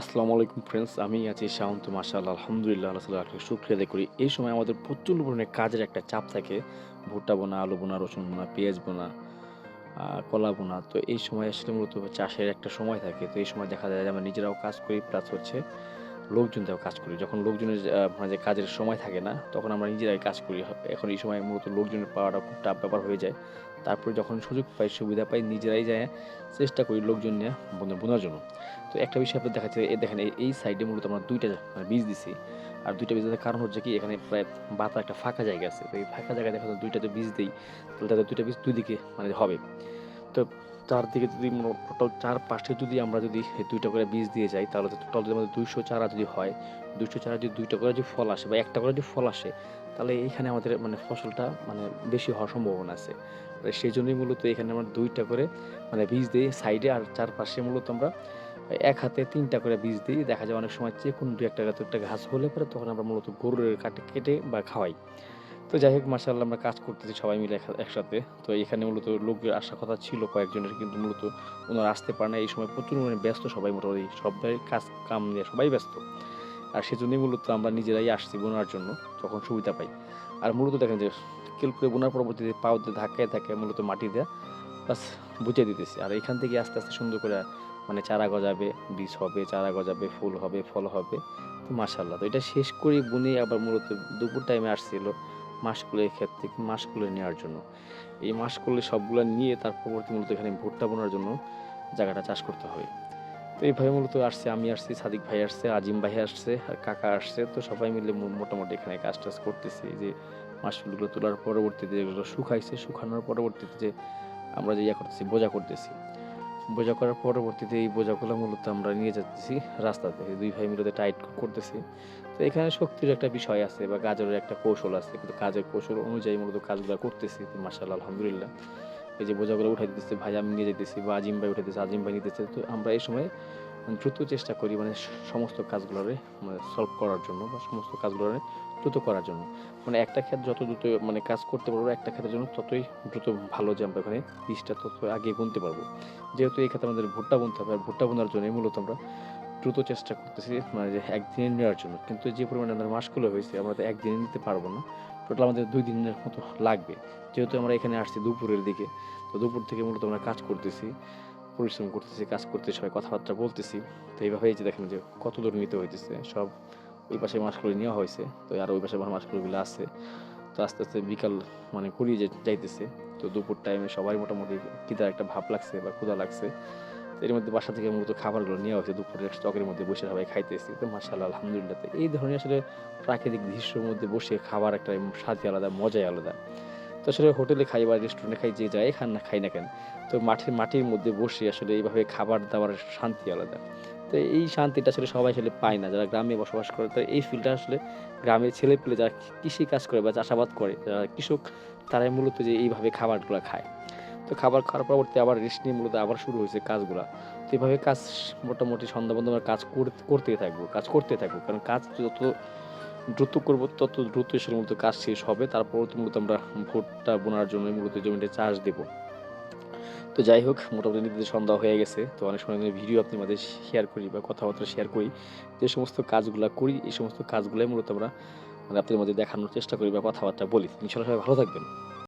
আসসালামু আলাইকুম ফ্রেন্ডস আমি আছি শান্ত মাসাল আলহামদুলিল্লাহ, আল্লাহ শুক্রিয়া আদায় করি। এই সময় আমাদের প্রচুর পরিমাণে কাজের একটা চাপ থাকে। ভুট্টা বোনা, আলু বোনা, রসুন বোনা, পেঁয়াজ বোনা কলা বোনা। তো এই সময় আসলে মূলত চাষের একটা সময় থাকে। তো এই সময় দেখা যায় যে আমরা নিজেরাও কাজ করি প্লাস হচ্ছে লোকজন দিয়েও কাজ করি। যখন লোকজনের মানে কাজের সময় থাকে না, তখন আমরা নিজেরাই কাজ করি। এখন এই সময় মূলত লোকজনের পাওয়াটা খুব টাফ ব্যাপার হয়ে যায়। তারপরে যখন সুযোগ পাই, সুবিধা পাই, নিজেরাই যায়, চেষ্টা করি লোকজন নিয়ে বোনা- বোনার জন্য। তো একটা বিষয় আপনার দেখা যাচ্ছে দেখেন এই- সাইডে মূলত আমরা দুইটা মানে বীজ দিছি। আর দুইটা বীজ দেওয়ার কারণ হচ্ছে কি, এখানে প্রায় বাতার একটা ফাঁকা জায়গা আছে। তো এই ফাঁকা জায়গায় দেখা যায় দুইটাতে বীজ দিই, তাহলে তাদের দুইটা বীজ দুই দিকে মানে হবে। তো চারদিকে যদি টোটাল চার পাশে যদি আমরা যদি দুইটা করে বীজ দিয়ে যাই, তাহলে টোটাল যদি আমাদের দুইশো চারা যদি হয়, দুইশো চারা যদি দুইটা করে যদি ফল আসে বা একটা করে যদি ফল আসে, তাহলে এইখানে আমাদের মানে ফসলটা মানে বেশি হওয়ার সম্ভাবনা আছে। সেই জন্যই মূলত এখানে আমরা দুইটা করে মানে বীজ দিই সাইডে আর চারপাশে মূলত আমরা এক হাতে তিনটা করে বীজ দিই। দেখা যায় অনেক সময় যে কোনো দু একটা একটা ঘাস হলে পরে তখন আমরা মূলত গরুর কাটে, কেটে বা খাওয়াই। তো যাই হোক মার্শাল্লাহ আমরা কাজ করতেছি, সবাই মিলে একসাথে। তো এখানে মূলত লোকের আসার কথা ছিল, কয়েকজনের কিন্তু মূলত ওনারা আসতে পারে না এই সময় প্রচুর মানে ব্যস্ত সবাই মোটামুটি সবাই কাজ, কাম নিয়ে সবাই ব্যস্ত। আর সেজন্যই মূলত আমরা নিজেরাই আসছি বোনার জন্য, যখন সুবিধা পাই। আর মূলত দেখেন যে কেল করে বোনার পরবর্তীতে পাওতে ধাক্কায় ধাক্কায় মূলত মাটি দেওয়া বাস বুঝিয়ে দিতেছি। আর এখান থেকে আস্তে আস্তে সুন্দর করে মানে চারা গজাবে, বীজ হবে, চারা গজাবে, ফুল হবে, ফল হবে, তো মাশাল্লাহ তো এটা শেষ করে বুনে আবার মূলত দুপুর টাইমে আসছিল। মাসগুলোর ক্ষেত থেকে মাসগুলো নেওয়ার জন্য। এই মাসগুলো সবগুলো নিয়ে তার পরবর্তী মূলত এখানে ভুট্টা বোনার জন্য জায়গাটা চাষ করতে হবে। তো এইভাবে মূলত আসছে, আমি আসছি, সাদিক ভাই আসছে, আজিম ভাই আসছে, আর কাকা আসছে। তো সবাই মিলে মোটামুটি এখানে কাজ টাজ করতেছি যে মাসগুলো তোলার পরবর্তীতে যেগুলো শুকাইছে, শুকানোর পরবর্তীতে যে আমরা যে ইয়া করতেছি, বোঝা করতেছি। বোঝা করার পরবর্তীতে এই বোঝাগুলো মূলত আমরা নিয়ে যাচ্ছি রাস্তাতে দুই ভাই মিলে টাইট করতেছি। তো এখানে শক্তির একটা বিষয় আছে বা কাজের একটা কৌশল আছে। কিন্তু কাজের কৌশল অনুযায়ী মূলত কাজগুলো করতেছি। মার্শাল্লাহ আলহামদুলিল্লাহ। এই যে বোঝাগুলো উঠাই দিতেছে, ভাই আমি নিয়ে যেতেছি বা আজিম ভাই উঠে দিতেছে, আজিম ভাই নিতেছে। তো আমরা এই সময় দ্রুত চেষ্টা করি মানে সমস্ত কাজগুলোরে মানে সলভ করার জন্য বা সমস্ত কাজগুলোরে দ্রুত করার জন্য। মানে একটা ক্ষেত যত দ্রুত মানে কাজ করতে পারব, একটা ক্ষেতের জন্য ততই দ্রুত ভালো যে আমরা ওখানে বীজটা তত আগে বুনতে পারব। যেহেতু এই ক্ষেত্রে আমাদের ভুট্টা বুনতে হবে, আর ভুট্টা বোনার জন্য মূলত আমরা দ্রুত চেষ্টা করতেছি মানে যে একদিনে নেওয়ার জন্য। কিন্তু যে পরিমাণে আমাদের মাসগুলো হয়েছে, আমরা তো একদিনে নিতে পারব না। টোটাল আমাদের দুই দিনের মতো লাগবে। যেহেতু আমরা এখানে আসছি দুপুরের দিকে, তো দুপুর থেকে মূলত আমরা কাজ করতেছি। পরিশ্রম করতেছি, কাজ করতে সবাই কথাবার্তা বলতেছি। তো এইভাবে এই যে দেখেন যে কত দূর নিতে হইতেছে, সব ওই পাশে মাছগুলো নেওয়া হয়েছে। তো আর ওই পাশে মাছগুলোগুলো আছে। তো আস্তে আস্তে বিকাল মানে কুড়িয়ে যাইতেছে, তো দুপুর টাইমে সবাই মোটামুটি খিদার একটা ভাব লাগছে বা ক্ষুধা লাগছে। এর মধ্যে বাসা থেকে মূলত খাবারগুলো নেওয়া হয়েছে দুপুরের স্টকের মধ্যে বসে সবাই খাইতেছি। তো মার্শাল্লাহ আলহামদুলিল্লাহ। এই ধরনের আসলে প্রাকৃতিক দৃশ্যের মধ্যে বসে খাবার একটা স্বাদই আলাদা, মজাই আলাদা। তো আসলে হোটেলে খাই বা রেস্টুরেন্টে খাই, যে যাই খান না, খাই না কেন? তো মাঠের মাটির মধ্যে বসে আসলে এইভাবে খাবার দাবার শান্তি আলাদা। তো এই শান্তিটা আসলে সবাই আসলে পায় না, যারা গ্রামে বসবাস করে। তো এই ফিলটা আসলে গ্রামের ছেলে পেলে যারা কৃষি কাজ করে বা চাষাবাদ করে, যারা কৃষক, তারাই মূলত যে এইভাবে খাবারগুলো খায়। তো খাবার খাওয়ার পরবর্তী আবার রেস্ট নিয়ে মূলত আবার শুরু হয়েছে কাজগুলা। তো এইভাবে কাজ মোটামুটি সন্ধ্যা বন্ধ আমরা কাজ করতে, করতেই থাকব, কাজ করতে থাকব। কারণ কাজ যত দ্রুত করব, তত দ্রুত আসলে মূলত কাজ শেষ হবে। তারপর মূলত আমরা ভোটটা বোনার জন্য মূলত জমিতে চাষ দেব। তো যাই হোক, মোটামুটি নিতে সন্ধ্যা হয়ে গেছে। তো অনেক সময় ভিডিও আপনি মাঝে শেয়ার করি বা কথাবার্তা শেয়ার করি। যে সমস্ত কাজগুলো করি, এই সমস্ত কাজগুলোই মূলত আমরা মানে আপনাদের মধ্যে দেখানোর চেষ্টা করি বা কথাবার্তা বলি। ইনশাল্লাহ সবাই ভালো থাকবেন।